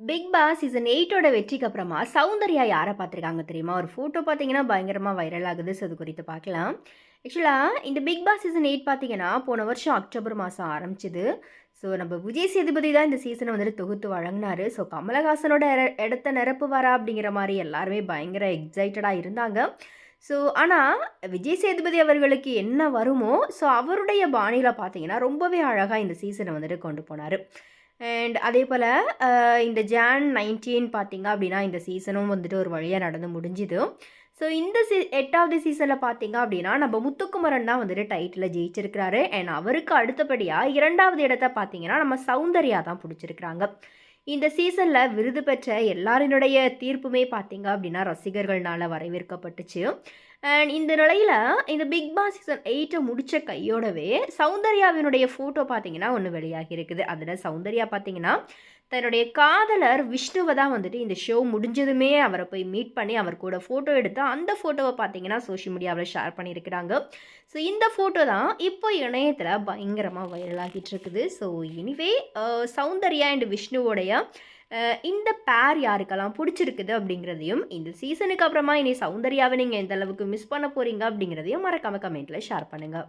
Big Boss season எயிட்டோட வெற்றிக்கு அப்புறமா சௌந்தர்யா யாரை பார்த்துருக்காங்க தெரியுமா? ஒரு ஃபோட்டோ பார்த்தீங்கன்னா பயங்கரமாக வைரல் ஆகுது. ஸோ அது குறித்து பார்க்கலாம். ஆக்சுவலாக இந்த பிக் பாஸ் சீசன் எயிட் பார்த்தீங்கன்னா போன வருஷம் அக்டோபர் மாதம் ஆரம்பிச்சிது. ஸோ நம்ம விஜய் சேதுபதி தான் இந்த சீசனை வந்துட்டு தொகுத்து வழங்கினாரு. ஸோ கமலஹாசனோட இட- இடத்த நிரப்புவாரா அப்படிங்கிற மாதிரி எல்லாருமே பயங்கர எக்ஸைட்டடாக இருந்தாங்க. ஸோ ஆனால் விஜய் சேதுபதி அவர்களுக்கு என்ன வருமோ ஸோ அவருடைய பாணியில் பார்த்தீங்கன்னா ரொம்பவே அழகாக இந்த சீசனை வந்துட்டு கொண்டு போனார். அண்ட் அதே போல் இந்த ஜான் நைன்டீன் பார்த்தீங்க அப்படின்னா இந்த சீசனும் வந்துட்டு ஒரு வழியாக நடந்து முடிஞ்சுது. ஸோ இந்த சீ எட்டாவது சீசனில் பார்த்தீங்க அப்படின்னா நம்ம முத்துக்குமரன் தான் வந்துட்டு டைட்டில் ஜெயிச்சிருக்கிறாரு. அண்ட் அவருக்கு அடுத்தபடியாக இரண்டாவது இடத்த பார்த்தீங்கன்னா நம்ம சௌந்தர்யா தான் பிடிச்சிருக்கிறாங்க. இந்த சீசனில் விருது பெற்ற எல்லாரினுடைய தீர்ப்புமே பார்த்தீங்க அப்படின்னா ரசிகர்கள்னால வரவேற்கப்பட்டுச்சு. அண்ட் இந்த நிலையில் இந்த பிக் பாஸ் சீசன் எயிட்டை முடித்த கையோடவே சௌந்தர்யாவினுடைய ஃபோட்டோ பார்த்தீங்கன்னா ஒன்று வெளியாகி இருக்குது. அதில் சௌந்தர்யா பார்த்தீங்கன்னா தன்னுடைய காதலர் விஷ்ணுவை தான் வந்துட்டு இந்த ஷோ முடிஞ்சதுமே அவரை போய் மீட் பண்ணி அவர் கூட ஃபோட்டோ எடுத்து அந்த ஃபோட்டோவை பார்த்தீங்கன்னா சோஷியல் மீடியாவில் ஷேர் பண்ணியிருக்கிறாங்க. ஸோ இந்த ஃபோட்டோ தான் இப்போ இணையத்தில் பயங்கரமாக வைரல் ஆகிட்டு இருக்குது. ஸோ எனிவே சௌந்தர்யா அண்ட் விஷ்ணுவோடைய இந்த பேர் யாருக்கெல்லாம் பிடிச்சிருக்குது அப்படிங்கிறதையும் இந்த சீசனுக்கு அப்புறமா இனி சௌந்தர்யாவை நீங்கள் எந்த அளவுக்கு மிஸ் பண்ண போகிறீங்க அப்படிங்கிறதையும் மறக்காம கமெண்ட்டில் ஷேர் பண்ணுங்கள்